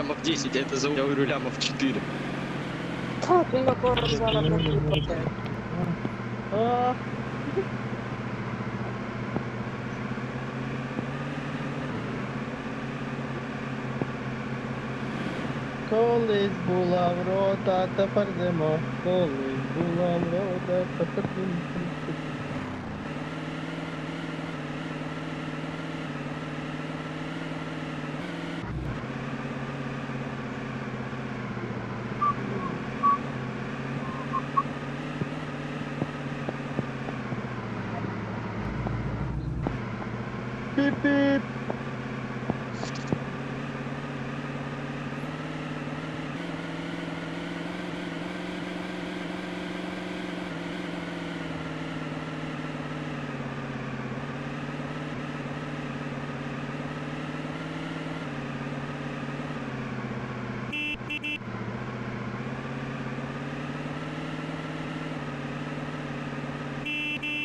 лямов 10, а это за я говорю лямов 4. Так, він такого зараз не буде. А. Колись була врода, тепер нема. Колись була врода, тепер нема.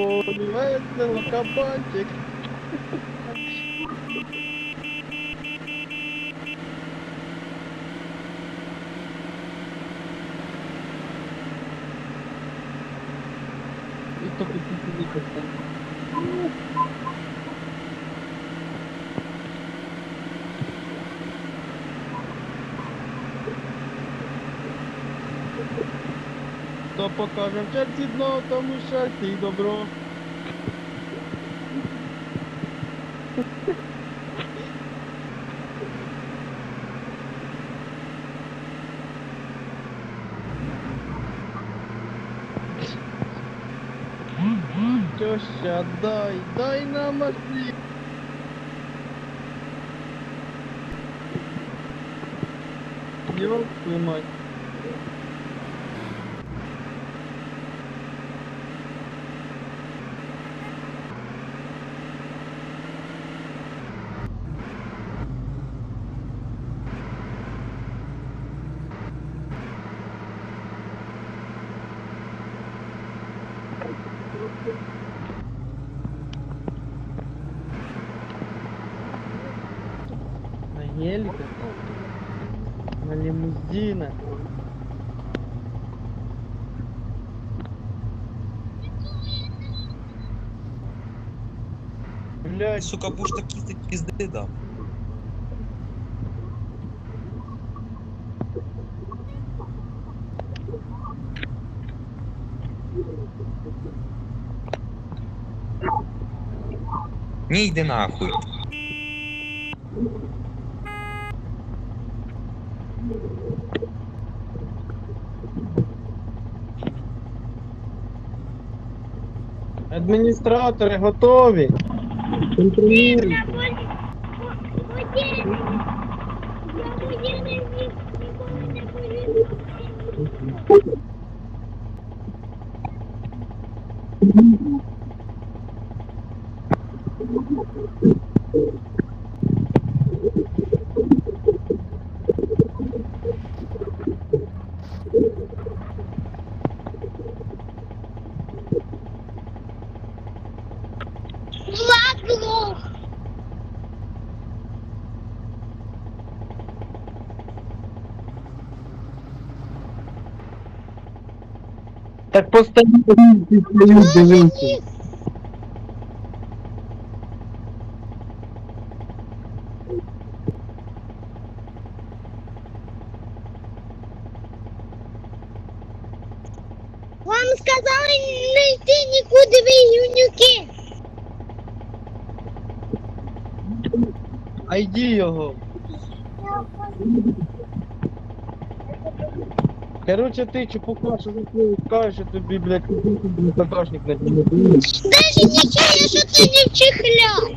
Поливается локобальчик. Thank you. То покажем в черзі дно, тому щастя і добро. Теща, дай, дай нам. Ёб твою мать. На гелике? На лимузинах? Блять, Сука, будеш такі такі пізди дав. Ні, йди нахуй. Адміністратори готові. Контролюють. Постоїть. Вам сказали не йти нікуди ви юнюки. Айді його. Короче, ти чепука, що ти скажеш, що тобі, блядь, багажник на дні. Даже не чую, що ти не вчихляй.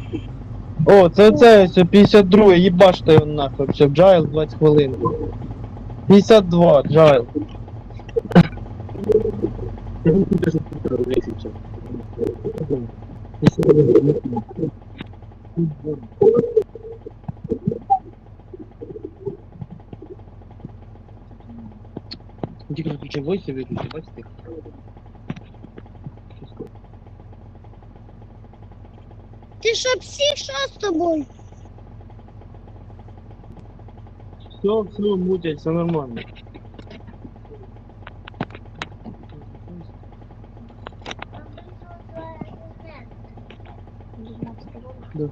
О, це це, це 52, їбаште його нахуй, все, Джайл 20 хвилин. 52, Джайл. Тільки включи войси, виключи, бачите? Ти що, псих, що з тобою? Все, все, мутять, все нормально. Да.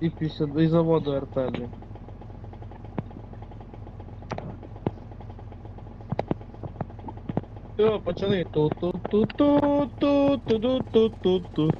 І після і заводу РП, блін. Все, почали. Ту-ту-ту-ту-ту-ту-ту-ту-ту-ту.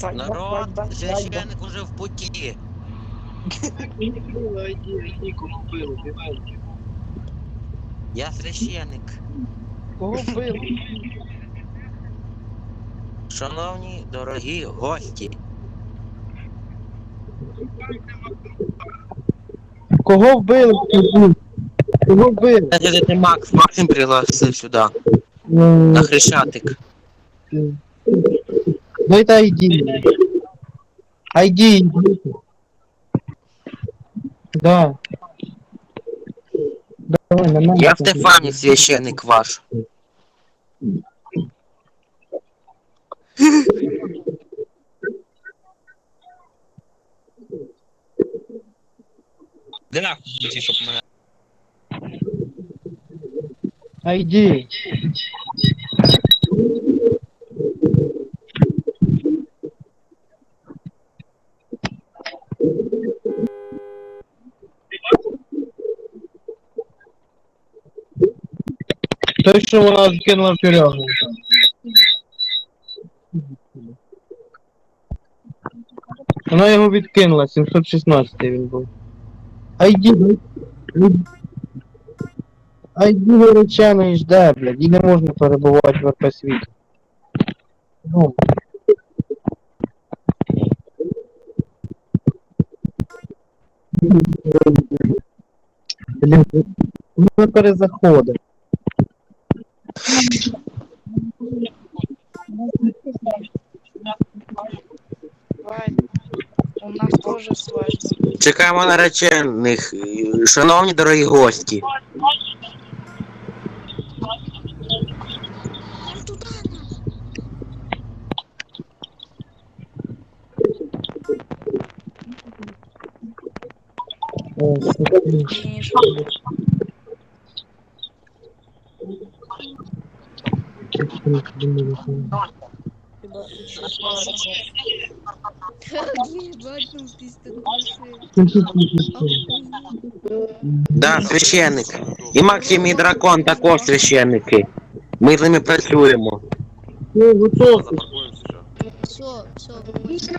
Народ, священник уже в путі. Я священник. Кого вбили? Шановні дорогі гості, Кого вбили? Кого вбили? це Макс, Максим пригласив сюди, на хрещатик. Ну это ID. ID. Да. Давай, нормально. Я в Тефане священный кваш. Да нахуй, чтобы мы... ID. Той, що вона закинула в тюрягу. Вона його відкинула, 716 він був. ID. ID виречений жде, блядь, і не можна перебувати в РП світ. Ну. Блін, вона перезаходить. У нас тоже свадьба. Чекаємо наречених. Шановні дорогі гості. О, слухай. Хіба Да, священник. І Максим і дракон також священники. Ми з ними працюємо. Ну. Все, все, Привіт.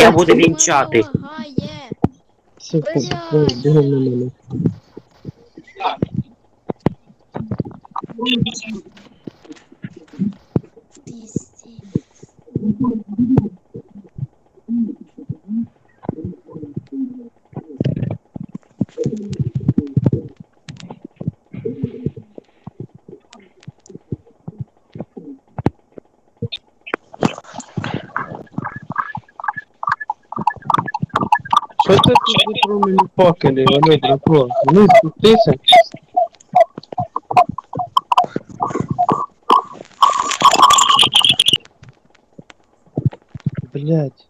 Я буду вінчати. Лагає. This Що це тут за мені покелі, вони дракон? Ну, спустися. Блять.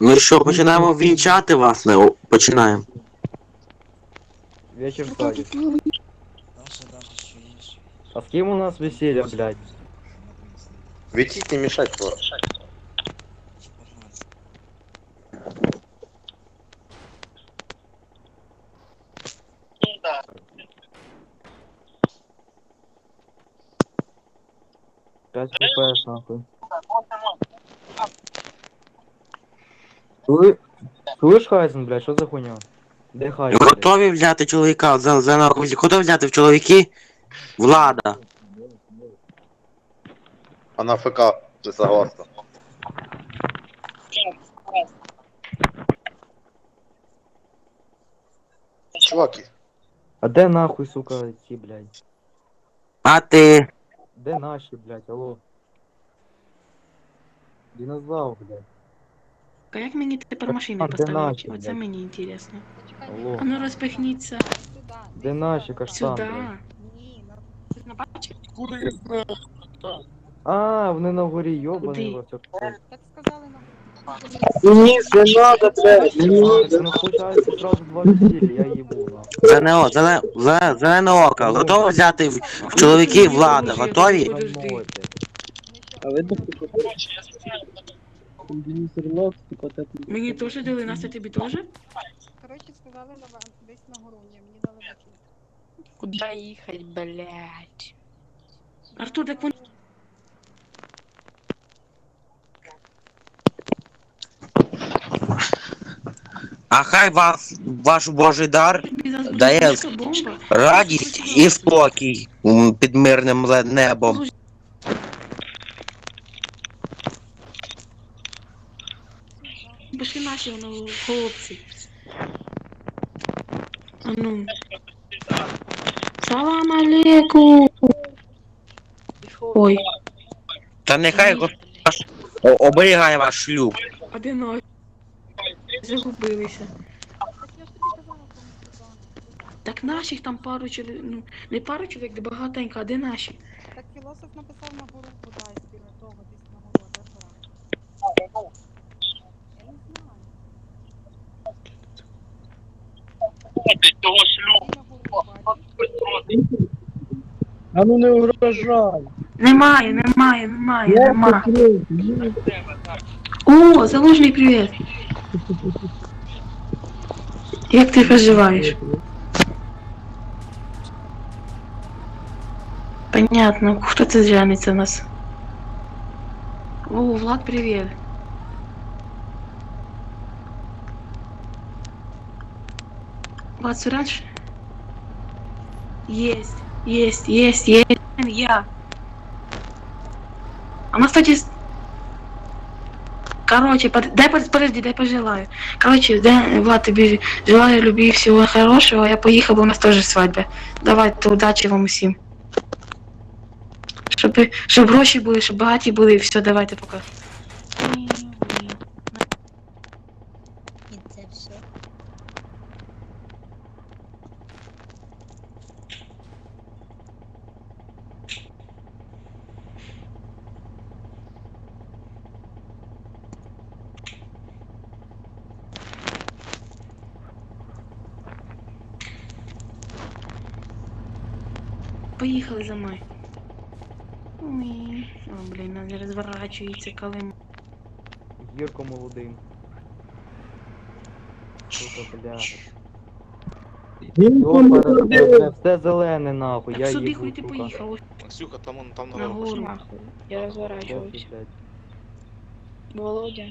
Ну що, починаємо вінчати вас? Не, о, починаємо. Вечер садик. А с кем у нас веселье, блядь? Ветить не мешать просто. Слы... Слышь, Хайзен, блядь, что за хуйня? Де Хайзен? блядь? Готові взяти чоловіка за, за нахуй. Готові взяти в чоловіки? Влада. А на ФК ты согласна? Чуваки, А де нахуй, сука, ці, блядь? А ти. Де наші, блядь, алло? Динозавр, блядь. А як мені тепер машини поставити? Оце мені інтересно. Алло. А ну розпихніться Де наші каштани, сюди. Ти не бачиш? А, вони на горі, йобаний Куди? вас. Ні, не надо, блядь, не надо. Ну, сразу два веселья, я їбу. Зелено, зеле, зеле, зелене око. Готові взяти в, в чоловіки влада. Готові? А видно, що Денис Орлов, типа так. Мені теж дали, Настя, тобі теж? Коротше, сказали на десь на городі, мені дали баки. Куда ехать, блядь? Артур, так вон А хай вас, ваш божий дар, Дає бомба. радість і спокій м, під мирним ле- небом. Пішли наші воно хлопці. А ну. Салам алейкум. Ой, Та нехай Господь о- оберігає ваш шлюб. наші? Загубилися. Так наших там пару чоловік, ну, не пару чоловік, де багатенько, а де наші? Так філософ написав на гору А ну не угрожай. Немає, немає, немає, Я немає. закрив. О, заложний привіт. Як ти проживаєш? Понятно, хто це жениться у нас? О, Влад, привіт. Влад Суранж? Есть, Есть, есть, есть. Я. А мы, кстати, Короче, под... дай под- подожди, дай пожелаю. Короче, да, Влад, тебе желаю любви и всего хорошего. Я поехал, у нас тоже свадьба. Давайте удачі вам усім. Щоб, щоб гроші були, щоб багаті були, і все, давайте пока. І це все. Поїхали за мною. Ой, О, блін, не розворачується калим. Гірко молодим. Сука, бля. Він Все, зелене нахуй, Так я сюди їбу, хуй ти сука. поїхав. Ксюха, там он там На гору. Нахуй. Я блядь. Володя.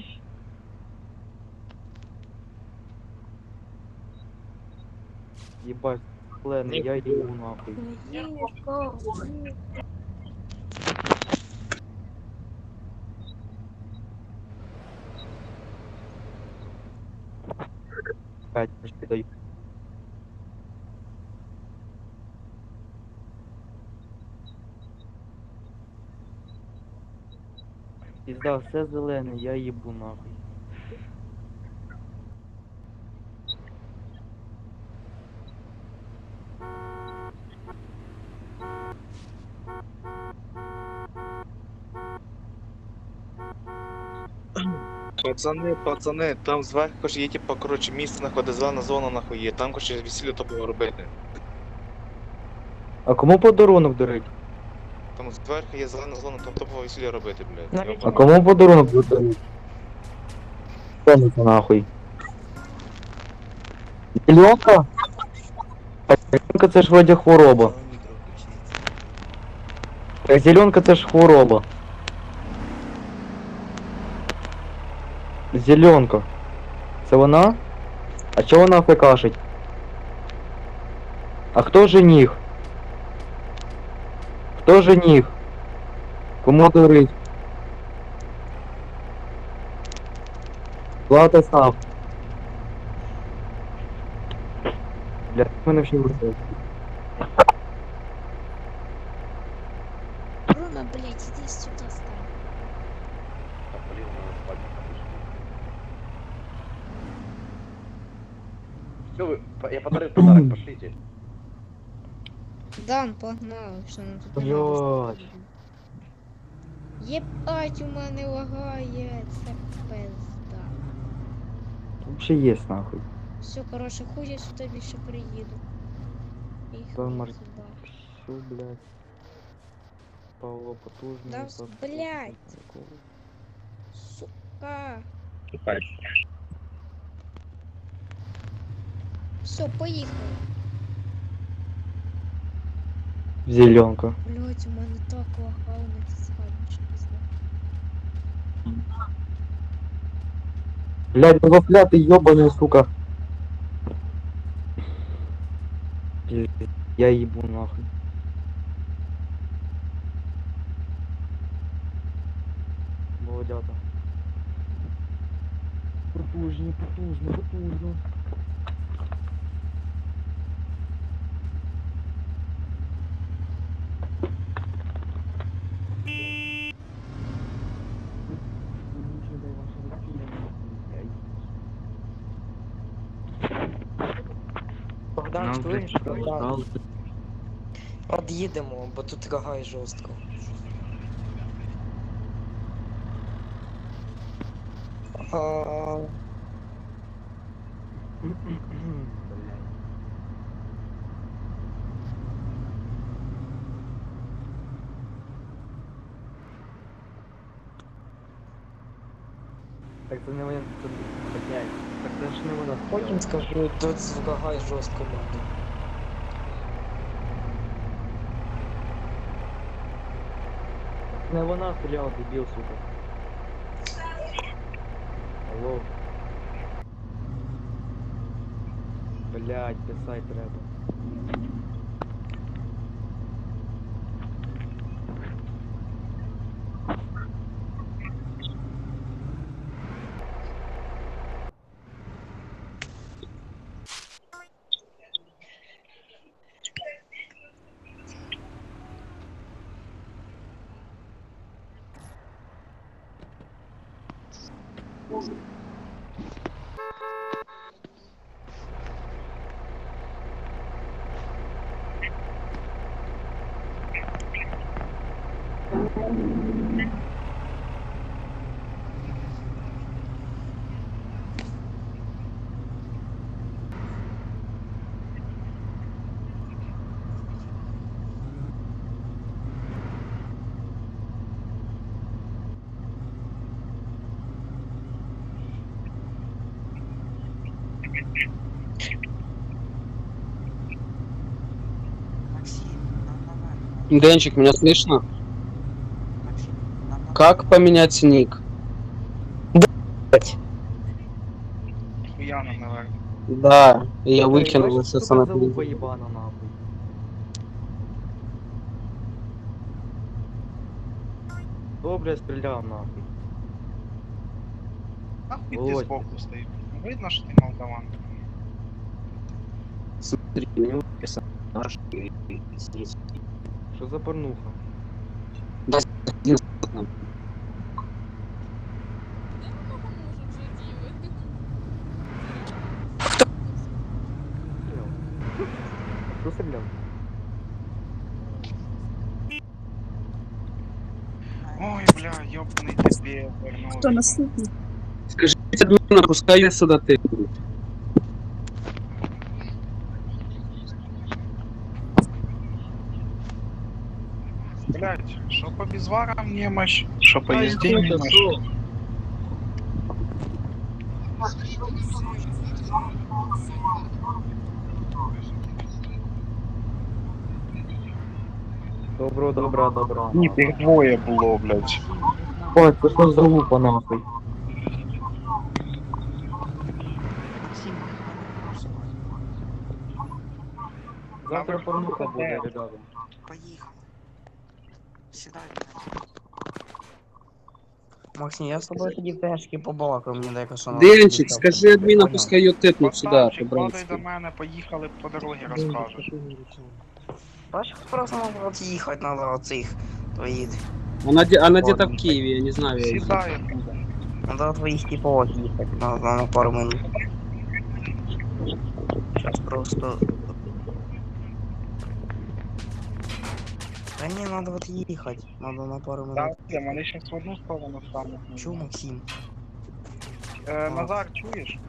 Єбать, зелений, я їбу нахуй. Пізда, все зелене, я їбу нахуй. Пацани, пацани, там зверху ж є, типу, коротше, місце нахуй, зелена зона нахуй є, там коротше весілля то було робити. А кому подарунок дарить? Там зверху є зелена зона, там то було весілля робити, блядь. Навіть А кому подарунок дарить? Що це нахуй? Зеленка? Зеленка це ж вроді хвороба. Зеленка це ж хвороба. Зеленка. Це вона? А чого вона фекашить? А хто жених? Хто жених? Кому дарить? Плата сам. Бля, мене всі висить. Бруно, блядь, іди сюди стань. Все, ви, я подарив подарок, пошлите. Дан, погнали, що нам тут Блядь. Єбать, у мене лагає, це пизда. Вообще есть нахуй. Все, коротше, хуй я сюди більше приїду. І Та, хуй Мар- сюди. Всё, блядь. Павло потужний. Да, потужний, блядь. такого. Сука. Все, поїхали. Зеленка. Блять, у мене так лагало на цій свадьбі, що пізда. Блядь, ну вафля ты ёбаная, сука. Пиздец, Я ебу нахуй. Молодята. Потужні, потужні, потужні. Богдан. Бо тут лагає жорстко. А, Так це не вона, це, блядь, так це ж не вона. Потім скажу, тут лагає жорстко буде. Не вона стріляла, дебіл, сука. Алло. Блять, писать треба. Денчик, меня слышно? Как поменять ник? Хуяна, наверное. Да, я выкинул на на Кто, блядь, стрелял нахуй? Нахуй ты сбоку стоишь? Видно, что ты молдаван. Смотри, у него персонаж здесь Що за порнуха? Хто стріляв? Ой, бля, ёбаний тебе, вернувся. Хто наступний? Скажите, админа, пускай я сюда ты. Блять, що по безварам немощь, що по їзді немощь. Добро, добра, добра. Ні, їх двоє було, блять. Ой, це що за лупа, нахуй? Завтра порнуха буде, ребята. Поїхали. Сідай. Максим, я з тобою тоді пешки побалакав, мені дай косоно. Денчик, скажи админа, пускай ее тепнут сюда, Поставчик, падай до мене, поїхали по дорозі розкажеш. Бачиш, просто надо от їхати надо оцих твоїх. Она, где- она где-то в Киеве, я не знаю. я её Сідай. Надо твоїх типов їхати на, на, на пару минут. Сейчас просто... Да не, надо вот ехать. Надо на пару минут. Да, Максим, мене сейчас в одну сторону стануть. Чу, Максим? Е, Назар, чуєш?